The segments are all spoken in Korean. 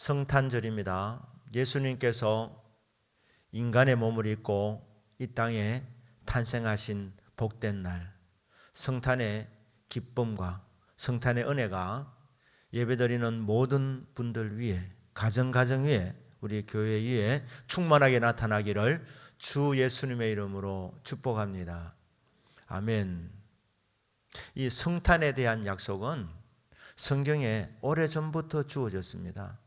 성탄절입니다. 예수님께서 인간의 몸을 입고 이 땅에 탄생하신 복된 날, 성탄의 기쁨과 성탄의 은혜가 예배드리는 모든 분들 위에, 가정 가정 위에, 우리 교회 위에 충만하게 나타나기를 주 예수님의 이름으로 축복합니다. 아멘. 이 성탄에 대한 약속은 성경에 오래전부터 주어졌습니다.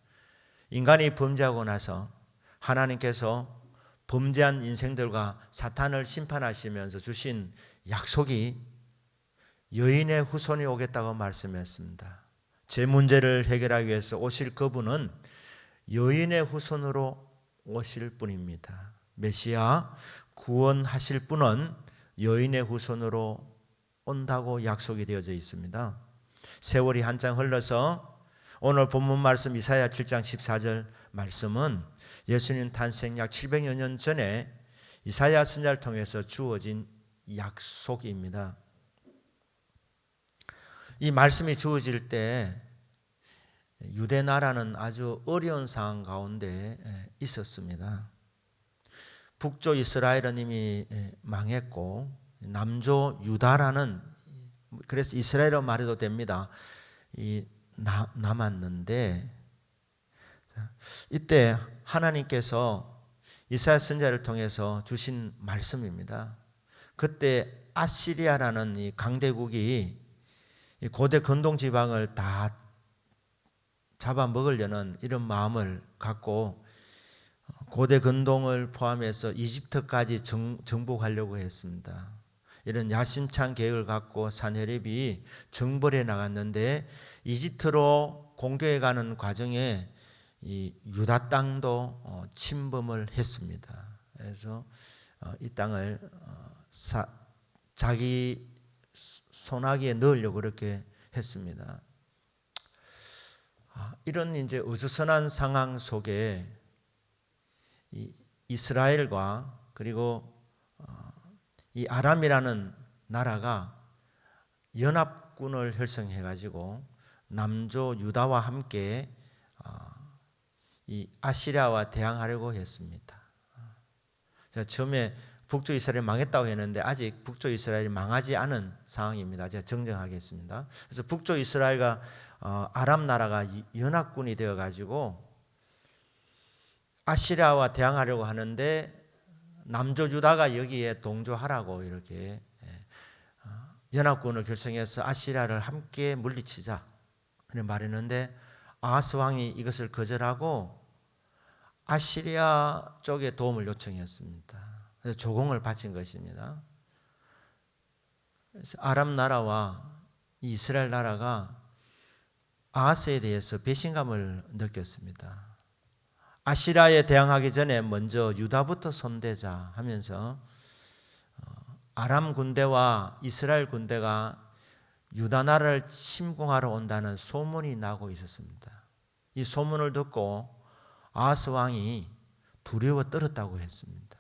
인간이 범죄하고 나서 하나님께서 범죄한 인생들과 사탄을 심판하시면서 주신 약속이 여인의 후손이 오겠다고 말씀했습니다. 제 문제를 해결하기 위해서 오실 그분은 여인의 후손으로 오실 분입니다. 메시아 구원하실 분은 여인의 후손으로 온다고 약속이 되어져 있습니다. 세월이 한참 흘러서 오늘 본문 말씀 이사야 7장 14절 말씀은 예수님 탄생 약 700여 년 전에 이사야 선자를 통해서 주어진 약속입니다. 이 말씀이 주어질 때 유대 나라는 아주 어려운 상황 가운데 있었습니다. 북조 이스라엘은 이미 망했고 남조 유다라는 그래서 이스라엘어 말해도 됩니다. 이 나, 남았는데 이때 하나님께서 이사야 선자를 통해서 주신 말씀입니다. 그때 아시리아라는 이 강대국이 이 고대 근동 지방을 다 잡아먹으려는 이런 마음을 갖고 고대 근동을 포함해서 이집트까지 정, 정복하려고 했습니다. 이런 야심찬 계획을 갖고 산헤립이 정벌해 나갔는데 이집트로 공격해 가는 과정에 이 유다 땅도 어, 침범을 했습니다. 그래서 어, 이 땅을 어, 사, 자기 손아귀에 넣으려고 그렇게 했습니다. 아, 이런 이제 어수선한 상황 속에 이스라엘과 그리고 이 아람이라는 나라가 연합군을 형성해 가지고 남조 유다와 함께 이 아시리아와 대항하려고 했습니다. 제가 처음에 북쪽 이스라엘이 망했다고 했는데 아직 북쪽 이스라엘이 망하지 않은 상황입니다. 제가 정정하겠습니다. 그래서 북쪽 이스라엘과 어, 아람 나라가 연합군이 되어 가지고 아시리아와 대항하려고 하는데 남조 유다가 여기에 동조하라고 이렇게 예, 어, 연합군을 결성해서 아시리아를 함께 물리치자 그런 말했는데 아하스 왕이 이것을 거절하고 아시리아 쪽에 도움을 요청했습니다. 그래서 조공을 바친 것입니다. 아람 나라와 이스라엘 나라가 아하스에 대해서 배신감을 느꼈습니다. 아시라에 대항하기 전에 먼저 유다부터 손대자 하면서 어, 아람 군대와 이스라엘 군대가 유다 나라를 침공하러 온다는 소문이 나고 있었습니다. 이 소문을 듣고 아스 왕이 두려워 떨었다고 했습니다.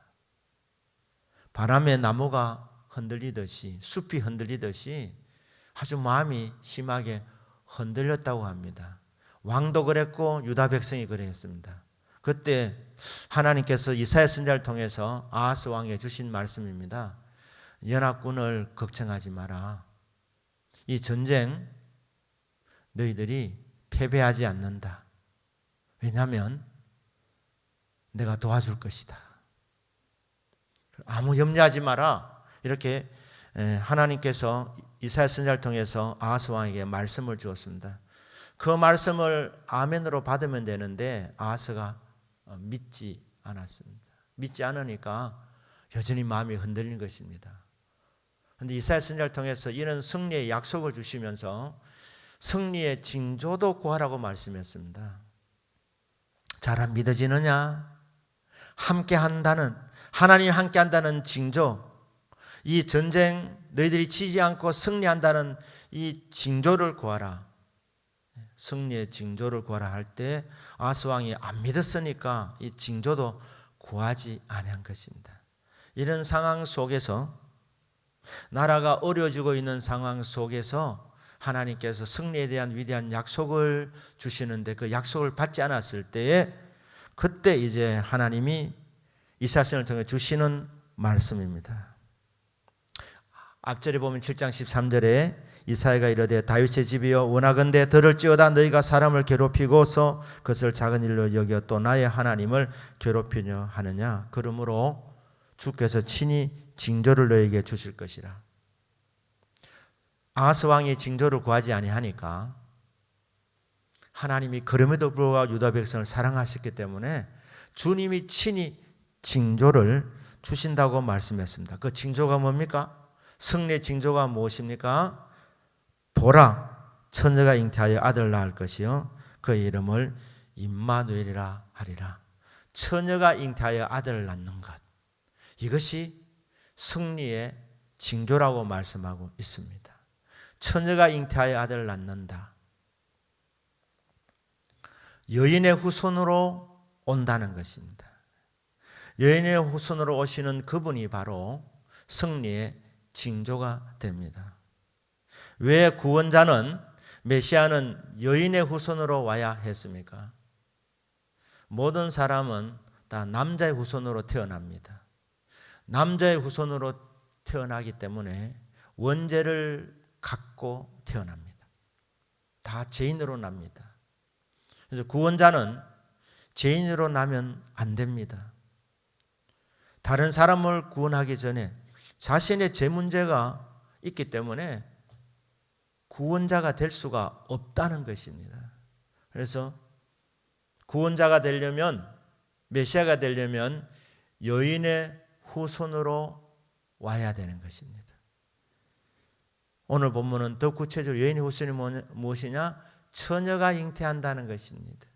바람에 나무가 흔들리듯이 숲이 흔들리듯이 아주 마음이 심하게 흔들렸다고 합니다. 왕도 그랬고 유다 백성이 그랬습니다. 그때 하나님께서 이사야 선자를 통해서 아하스 왕에 주신 말씀입니다. 연합군을 걱정하지 마라. 이 전쟁 너희들이 패배하지 않는다. 왜냐하면 내가 도와줄 것이다. 아무 염려하지 마라. 이렇게 하나님께서 이사야 선자를 통해서 아하스 왕에게 말씀을 주었습니다. 그 말씀을 아멘으로 받으면 되는데 아하스가 어, 믿지 않았습니다. 믿지 않으니까 여전히 마음이 흔들린 것입니다. 그런데 이사야 선자를 통해서 이런 승리의 약속을 주시면서 승리의 징조도 구하라고 말씀했습니다. 잘 믿어지느냐? 함께 한다는 하나님 함께 한다는 징조. 이 전쟁 너희들이 지지 않고 승리한다는 이 징조를 구하라. 승리의 징조를 구하라 할 때 아스 왕이 안 믿었으니까 이 징조도 구하지 아니한 것입니다. 이런 상황 속에서 나라가 어려지고 있는 상황 속에서 하나님께서 승리에 대한 위대한 약속을 주시는데 그 약속을 받지 않았을 때에 그때 이제 하나님이 이사선을 통해 주시는 말씀입니다. 앞절에 보면 7장 13절에 이사야가 이르되 다윗의 집이여 원하건대 들을지어다 너희가 사람을 괴롭히고서 그것을 작은 일로 여겨 또 나의 하나님을 괴롭히려 하느냐 그러므로 주께서 친히 징조를 너에게 주실 것이라 아하스 왕이 징조를 구하지 아니하니까 하나님이 그럼에도 불구하고 유다 백성을 사랑하셨기 때문에 주님이 친히 징조를 주신다고 말씀했습니다. 그 징조가 뭡니까? 승리의 징조가 무엇입니까? 보라 처녀가 잉태하여 아들 낳을 것이요 그 이름을 임마누엘이라 하리라. 처녀가 잉태하여 아들을 낳는 것. 이것이 승리의 징조라고 말씀하고 있습니다. 처녀가 잉태하여 아들을 낳는다. 여인의 후손으로 온다는 것입니다. 여인의 후손으로 오시는 그분이 바로 승리의 징조가 됩니다. 왜 구원자는 메시아는 여인의 후손으로 와야 했습니까? 모든 사람은 다 남자의 후손으로 태어납니다. 남자의 후손으로 태어나기 때문에 원죄를 갖고 태어납니다. 다 죄인으로 납니다. 그래서 구원자는 죄인으로 나면 안 됩니다. 다른 사람을 구원하기 전에 자신의 죄 문제가 있기 때문에 구원자가 될 수가 없다는 것입니다. 그래서 구원자가 되려면 메시아가 되려면 여인의 후손으로 와야 되는 것입니다. 오늘 본문은 더 구체적으로 여인의 후손이 무엇이냐? 처녀가 잉태한다는 것입니다.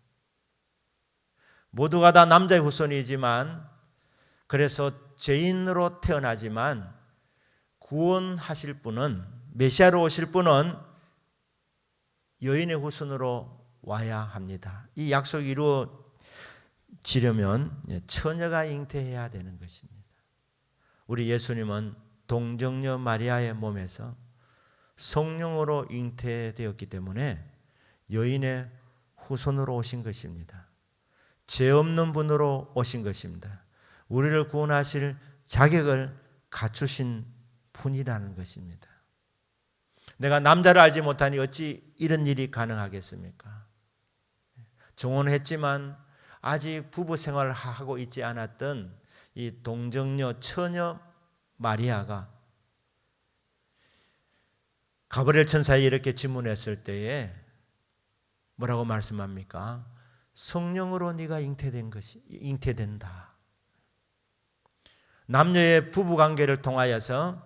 모두가 다 남자의 후손이지만 그래서 죄인으로 태어나지만 구원하실 분은 메시아로 오실 분은 여인의 후손으로 와야 합니다. 이 약속이 이루어지려면 처녀가 잉태해야 되는 것입니다. 우리 예수님은 동정녀 마리아의 몸에서 성령으로 잉태되었기 때문에 여인의 후손으로 오신 것입니다. 죄 없는 분으로 오신 것입니다. 우리를 구원하실 자격을 갖추신 분이라는 것입니다. 내가 남자를 알지 못하니 어찌 이런 일이 가능하겠습니까? 정혼했지만 아직 부부 생활을 하고 있지 않았던 이 동정녀 처녀 마리아가 가브리엘 천사에 이렇게 질문했을 때에 뭐라고 말씀합니까? 성령으로 네가 잉태된 것이 잉태된다. 남녀의 부부 관계를 통하여서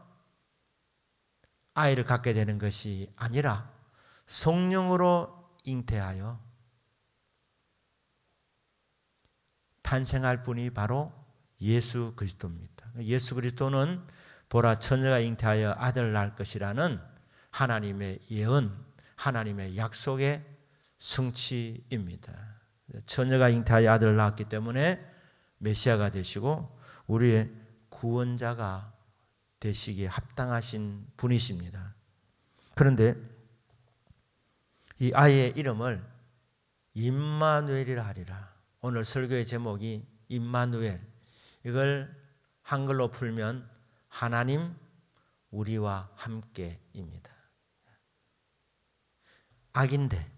아이를 갖게 되는 것이 아니라 성령으로 잉태하여 탄생할 분이 바로 예수 그리스도입니다. 예수 그리스도는 보라 처녀가 잉태하여 아들을 낳을 것이라는 하나님의 예언, 하나님의 약속의 성취입니다. 처녀가 잉태하여 아들을 낳았기 때문에 메시아가 되시고 우리의 구원자가 되시기에 합당하신 분이십니다. 그런데 이 아이의 이름을 임마누엘이라 하리라. 오늘 설교의 제목이 임마누엘. 이걸 한글로 풀면 하나님 우리와 함께입니다. 악인데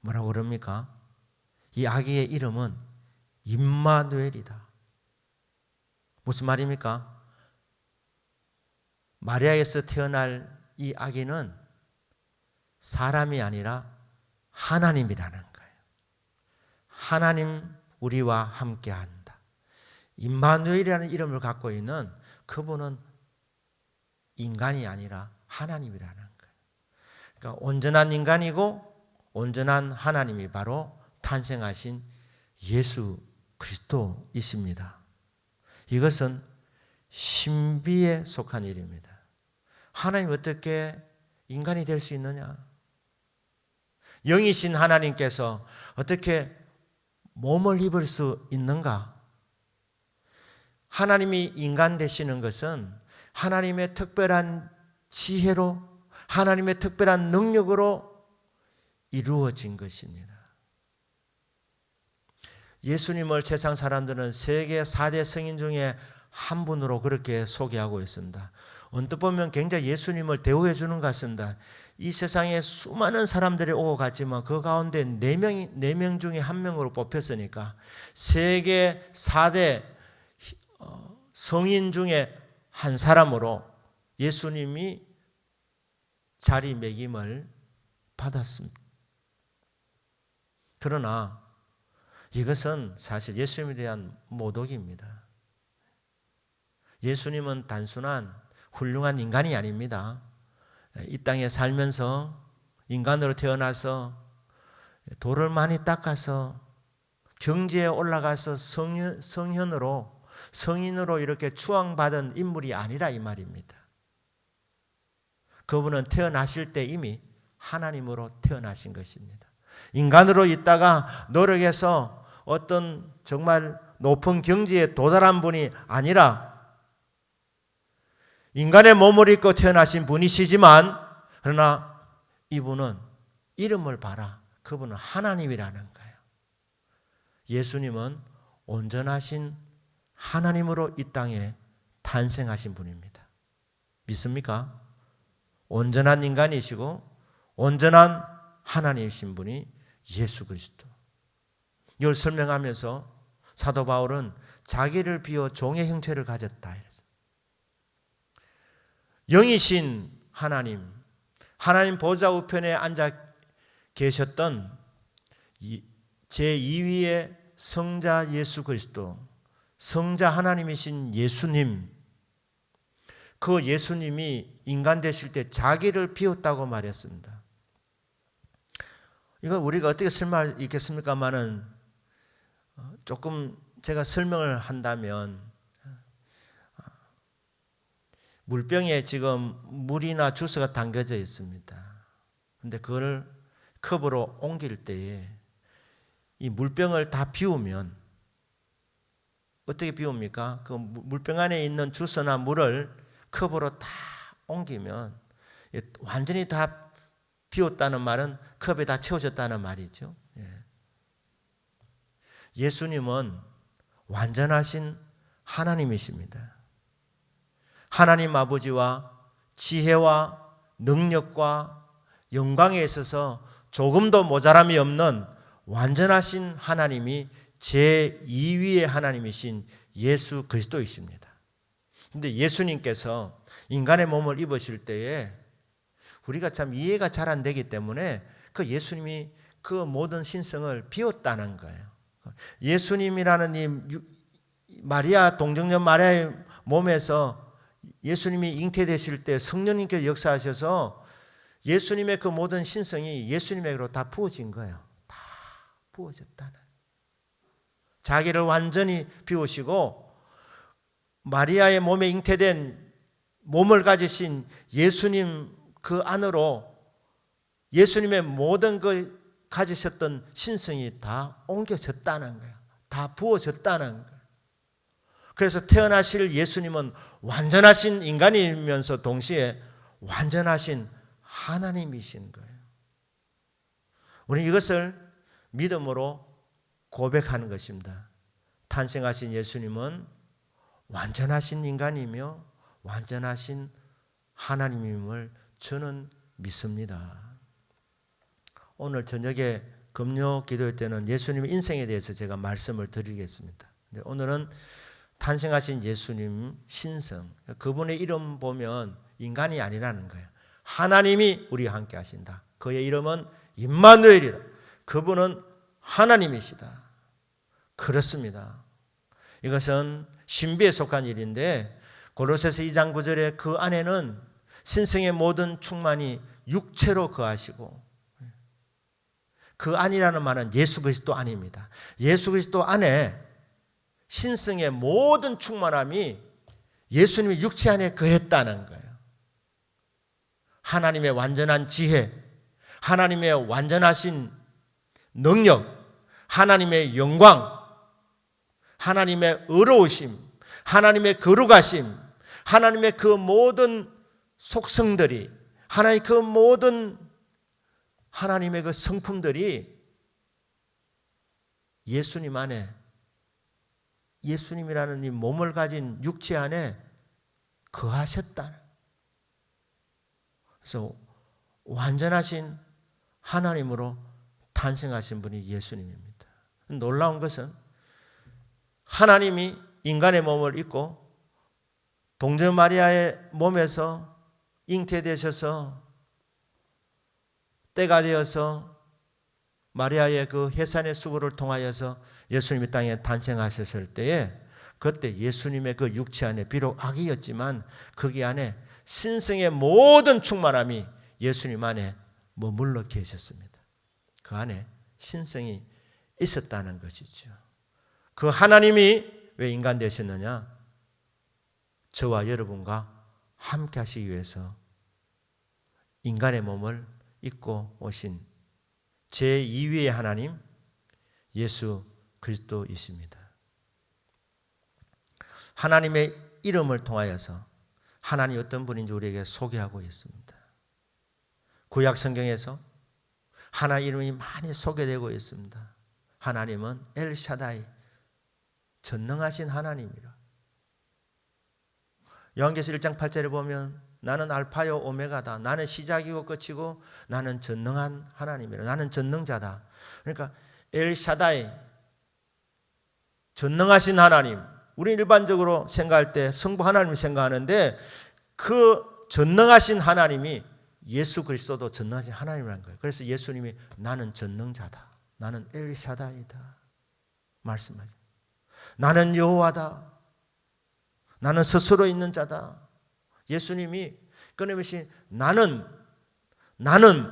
뭐라고 그럽니까? 이 아기의 이름은 임마누엘이다. 무슨 말입니까? 마리아에서 태어날 이 아기는 사람이 아니라 하나님이라는 거예요. 하나님 우리와 함께 한다. 임마누엘이라는 이름을 갖고 있는 그분은 인간이 아니라 하나님이라는 거예요. 그러니까 온전한 인간이고 온전한 하나님이 바로 탄생하신 예수 그리스도이십니다. 이것은 신비에 속한 일입니다. 하나님 어떻게 인간이 될 수 있느냐? 영이신 하나님께서 어떻게 몸을 입을 수 있는가? 하나님이 인간 되시는 것은 하나님의 특별한 지혜로 하나님의 특별한 능력으로 이루어진 것입니다. 예수님을 세상 사람들은 세계 4대 성인 중에 한 분으로 그렇게 소개하고 있습니다. 언뜻 보면 굉장히 예수님을 대우해 주는 것 같습니다. 이 세상에 수많은 사람들이 오고 갔지만 그 가운데 네 명이 네명 중에 한 명으로 뽑혔으니까 세계 4대 어, 성인 중에 한 사람으로 예수님이 자리매김을 받았습니다. 그러나 이것은 사실 예수님에 대한 모독입니다. 예수님은 단순한 훌륭한 인간이 아닙니다. 이 땅에 살면서 인간으로 태어나서 돌을 많이 닦아서 경지에 올라가서 성현, 성현으로 성인으로 이렇게 추앙받은 인물이 아니라 이 말입니다. 그분은 태어나실 때 이미 하나님으로 태어나신 것입니다. 인간으로 있다가 노력해서 어떤 정말 높은 경지에 도달한 분이 아니라 인간의 몸을 입고 태어나신 분이시지만 그러나 이분은 이름을 봐라. 그분은 하나님이라는 거예요. 예수님은 온전하신 하나님으로 이 땅에 탄생하신 분입니다. 믿습니까? 온전한 인간이시고 온전한 하나님이신 분이 예수 그리스도. 이걸 설명하면서 사도 바울은 자기를 비워 종의 형체를 가졌다. 영이신 하나님, 하나님 보좌 우편에 앉아 계셨던 제2위의 성자 예수 그리스도, 성자 하나님이신 예수님, 그 예수님이 인간 되실 때 자기를 비웠다고 말했습니다. 이거 우리가 어떻게 설명할 있겠습니까만은 어, 조금 제가 설명을 한다면 물병에 지금 물이나 주스가 담겨져 있습니다. 근데 그걸 컵으로 옮길 때에 이 물병을 다 비우면 어떻게 비웁니까? 그 물병 안에 있는 주스나 물을 컵으로 다 옮기면 완전히 다 비웠다는 말은 컵에 다 채워졌다는 말이죠. 예. 예수님은 완전하신 하나님이십니다. 하나님 아버지와 지혜와 능력과 영광에 있어서 조금도 모자람이 없는 완전하신 하나님이 제 2위의 하나님이신 예수 그리스도이십니다. 근데 예수님께서 인간의 몸을 입으실 때에 우리가 참 이해가 잘 안 되기 때문에 그 예수님이 그 모든 신성을 비웠다는 거예요. 예수님이라는 이 마리아 동정녀 마리아의 몸에서 예수님이 잉태되실 때 성령님께서 역사하셔서 예수님의 그 모든 신성이 예수님에게로 다 부어진 거예요. 다 부어졌다는. 자기를 완전히 비우시고 마리아의 몸에 잉태된 몸을 가지신 예수님 그 안으로 예수님의 모든 그 가지셨던 신성이 다 옮겨졌다는 거예요. 다 부어졌다는 거예요. 그래서 태어나실 예수님은 완전하신 인간이면서 동시에 완전하신 하나님이신 거예요. 우리 이것을 믿음으로 고백하는 것입니다. 탄생하신 예수님은 완전하신 인간이며 완전하신 하나님임을 저는 믿습니다. 오늘 저녁에 금요 기도회 때는 예수님의 인생에 대해서 제가 말씀을 드리겠습니다. 오늘은 탄생하신 예수님 신성 그분의 이름 보면 인간이 아니라는 거예요. 하나님이 우리와 함께 하신다. 그의 이름은 임마누엘이다. 그분은 하나님이시다. 그렇습니다. 이것은 신비에 속한 일인데 고로새서 2장 9절에 그 안에는 신성의 모든 충만이 육체로 거하시고 그 안이라는 말은 예수 그리스도 안입니다. 예수 그리스도 안에 신성의 모든 충만함이 예수님의 육체 안에 거했다는 거예요. 하나님의 완전한 지혜, 하나님의 완전하신 능력, 하나님의 영광, 하나님의 의로우심, 하나님의 거룩하심, 하나님의 그 모든 속성들이 하나님 그 모든 하나님의 그 성품들이 예수님 안에 예수님이라는 이 몸을 가진 육체 안에 거하셨다는. 그래서 완전하신 하나님으로 탄생하신 분이 예수님입니다. 놀라운 것은 하나님이 인간의 몸을 입고 동정 마리아의 몸에서 잉태되셔서 때가 되어서 마리아의 그 해산의 수고를 통하여서 예수님이 땅에 탄생하셨을 때에 그때 예수님의 그 육체 안에 비록 악이었지만 거기 안에 신성의 모든 충만함이 예수님 안에 머물러 계셨습니다. 그 안에 신성이 있었다는 것이죠. 그 하나님이 왜 인간 되셨느냐? 저와 여러분과 함께 하시기 위해서 인간의 몸을 입고 오신 제2위의 하나님 예수 그리스도이십니다. 하나님의 이름을 통하여서 하나님 어떤 분인지 우리에게 소개하고 있습니다. 구약 성경에서 하나 이름이 많이 소개되고 있습니다. 하나님은 엘샤다이 전능하신 하나님이라. 요한계시 1장 8절에 보면 나는 알파요 오메가다. 나는 시작이고 끝이고 나는 전능한 하나님이라. 나는 전능자다. 그러니까 엘샤다이 전능하신 하나님. 우리 일반적으로 생각할 때 성부 하나님을 생각하는데 그 전능하신 하나님이 예수 그리스도도 전능하신 하나님이라는 거예요. 그래서 예수님이 나는 전능자다. 나는 엘샤다이다. 말씀하죠. 나는 여호와다. 나는 스스로 있는 자다. 예수님이 끊임없이 나는 나는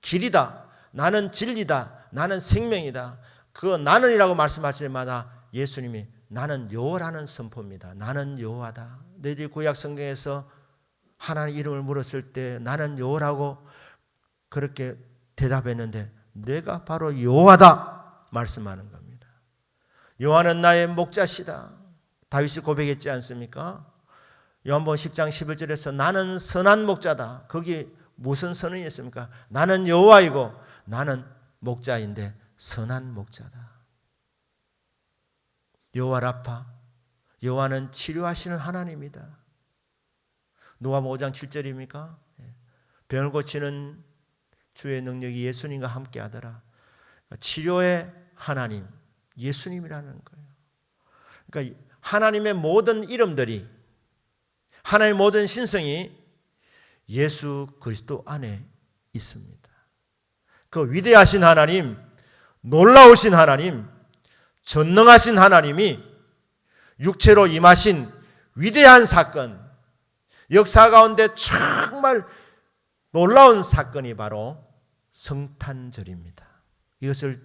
길이다. 나는 진리다. 나는 생명이다. 그 나는이라고 말씀하실 때마다 예수님이 나는 여호라는 선포입니다. 나는 여호와다. 너희들이 구약 성경에서 하나님 이름을 물었을 때 나는 여호라고 그렇게 대답했는데 내가 바로 여호와다 말씀하는 겁 여호와는 나의 목자시다. 다윗이 고백했지 않습니까? 요한복음 10장 11절에서 나는 선한 목자다. 거기 무슨 선언이 있습니까? 나는 여호와이고 나는 목자인데 선한 목자다. 여호와 라파 여호와는 치료하시는 하나님이다. 누가 5장 7절입니까? 병을 고치는 주의 능력이 예수님과 함께 하더라. 치료의 하나님, 예수님이라는 거예요. 그러니까 하나님의 모든 이름들이 하나님의 모든 신성이 예수 그리스도 안에 있습니다. 그 위대하신 하나님, 놀라우신 하나님, 전능하신 하나님이 육체로 임하신 위대한 사건, 역사 가운데 정말 놀라운 사건이 바로 성탄절입니다. 이것을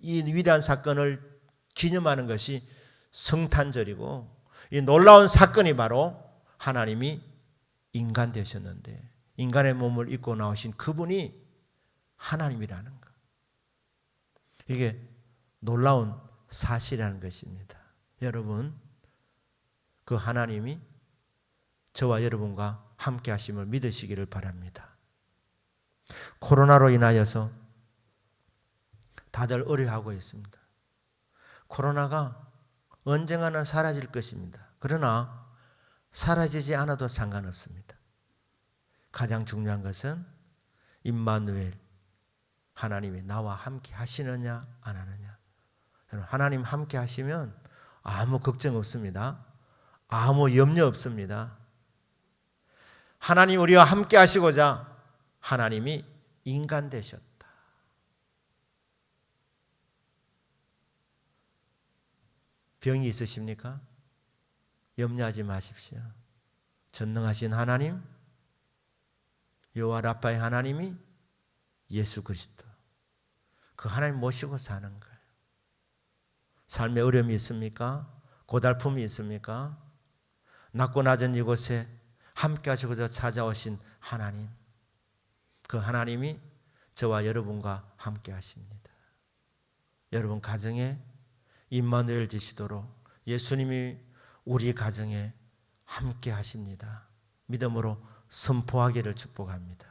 이 위대한 사건을 기념하는 것이 성탄절이고 이 놀라운 사건이 바로 하나님이 인간 되셨는데 인간의 몸을 입고 나오신 그분이 하나님이라는 것. 이게 놀라운 사실이라는 것입니다. 여러분, 그 하나님이 저와 여러분과 함께 하심을 믿으시기를 바랍니다. 코로나로 인하여서 다들 어려하고 있습니다. 코로나가 언젠가는 사라질 것입니다. 그러나 사라지지 않아도 상관없습니다. 가장 중요한 것은 임마누엘 하나님이 나와 함께 하시느냐 안 하느냐. 하나님 함께 하시면 아무 걱정 없습니다. 아무 염려 없습니다. 하나님 우리와 함께 하시고자 하나님이 인간 되셨다. 병이 있으십니까? 염려하지 마십시오. 전능하신 하나님, 여호와 라파의 하나님이 예수 그리스도. 그 하나님 모시고 사는 거예요. 삶에 어려움이 있습니까? 고달픔이 있습니까? 낮고 낮은 이곳에 함께 하시고자 찾아오신 하나님. 그 하나님이 저와 여러분과 함께 하십니다. 여러분 가정에 임마누엘 되시도록 예수님이 우리 가정에 함께 하십니다. 믿음으로 선포하기를 축복합니다.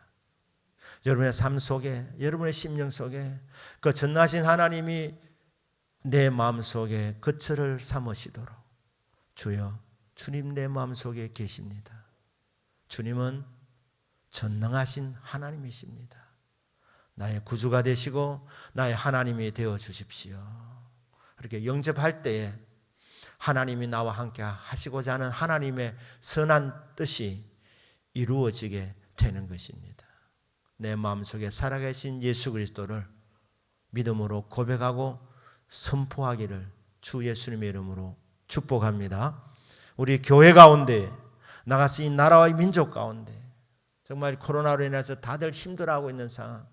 여러분의 삶 속에, 여러분의 심령 속에 그 전나신 하나님이 내 마음 속에 거처를 삼으시도록 주여, 주님 내 마음 속에 계십니다. 주님은 전능하신 하나님이십니다. 나의 구주가 되시고 나의 하나님이 되어 주십시오. 그렇게 영접할 때에 하나님이 나와 함께 하시고자 하는 하나님의 선한 뜻이 이루어지게 되는 것입니다. 내 마음속에 살아계신 예수 그리스도를 믿음으로 고백하고 선포하기를 주 예수님의 이름으로 축복합니다. 우리 교회 가운데 나가서 이 나라와 이 민족 가운데 정말 코로나로 인해서 다들 힘들어하고 있는 상황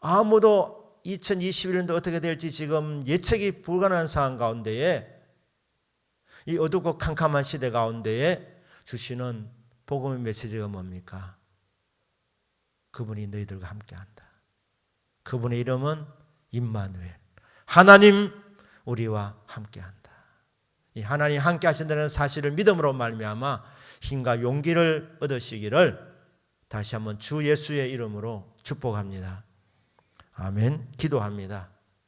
아무도 2021년도 어떻게 될지 지금 예측이 불가능한 상황 가운데에 이 어둡고 캄캄한 시대 가운데에 주시는 복음의 메시지가 뭡니까? 그분이 너희들과 함께한다. 그분의 이름은 임마누엘. 하나님 우리와 함께한다. 이 하나님 함께 하신다는 사실을 믿음으로 말미암아 힘과 용기를 얻으시기를 다시 한번 주 예수의 이름으로 축복합니다. 아멘. 기도합니다.